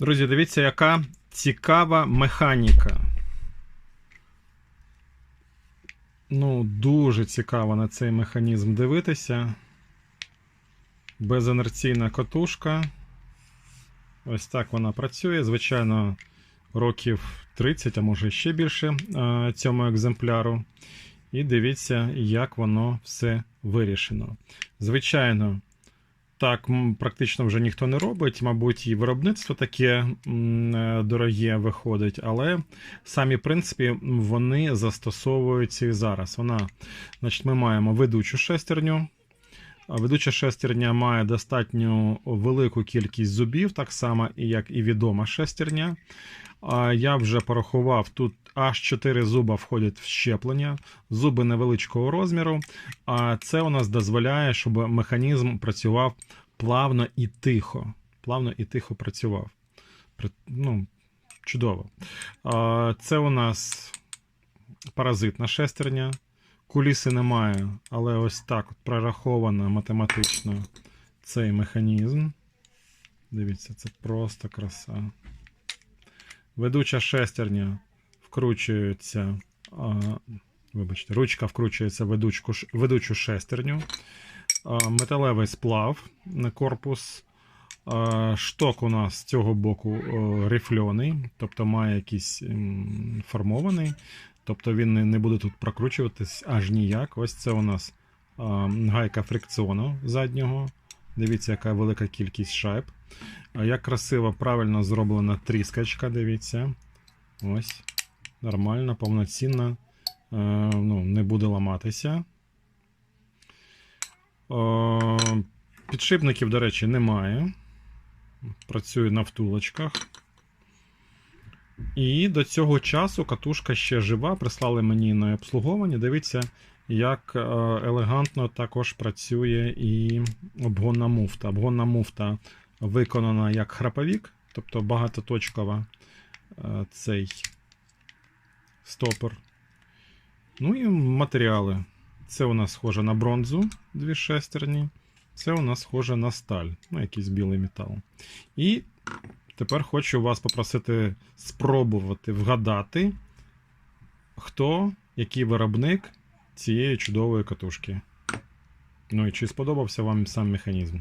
Друзі, дивіться, яка цікава механіка. Ну, дуже цікаво на цей механізм дивитися. Безінерційна катушка. Ось так вона працює. Звичайно, років 30, а може ще більше цьому екземпляру. І дивіться, як воно все вирішено. Звичайно, так практично вже ніхто не робить. Мабуть, і виробництво таке е, дороге виходить, але самі принципі вони застосовуються і зараз. Вона, значить, ми маємо ведучу шестерню. Ведуча шестерня має достатньо велику кількість зубів, так само як і відома шестерня. Я вже порахував, тут аж 4 зуба входять в щеплення, зуби невеличкого розміру. А це у нас дозволяє, щоб механізм працював плавно і тихо. Плавно і тихо працював. Ну, чудово. Це у нас паразитна шестерня. Куліси немає, але ось так от прораховано математично цей механізм. Дивіться, це просто краса. Ведуча шестерня вкручується. А, вибачте, ручка вкручується в ведучку, ведучу шестерню. А, металевий сплав на корпус. А, шток у нас з цього боку рифльоний, тобто має якийсь формований. Тобто він не, буде тут прокручуватись аж ніяк. Ось це у нас а, гайка фрикціону заднього. Дивіться, яка велика кількість шайб. А як красиво, правильно зроблена тріскачка, дивіться. Ось. Нормально, повноцінно. Е, ну, не буде ламатися. Е, підшипників, до речі, немає. Працює на втулочках. І до цього часу катушка ще жива. Прислали мені на обслуговування. Дивіться, як е, елегантно також працює і обгонна муфта. Обгонна муфта виконана як храповік, тобто багатоточкова е, цей стопор. Ну і матеріали. Це у нас схоже на бронзу, дві шестерні. Це у нас схоже на сталь, ну, якийсь білий метал. І тепер хочу вас попросити спробувати вгадати, хто, який виробник цієї чудової катушки. Ну і чи сподобався вам сам механізм?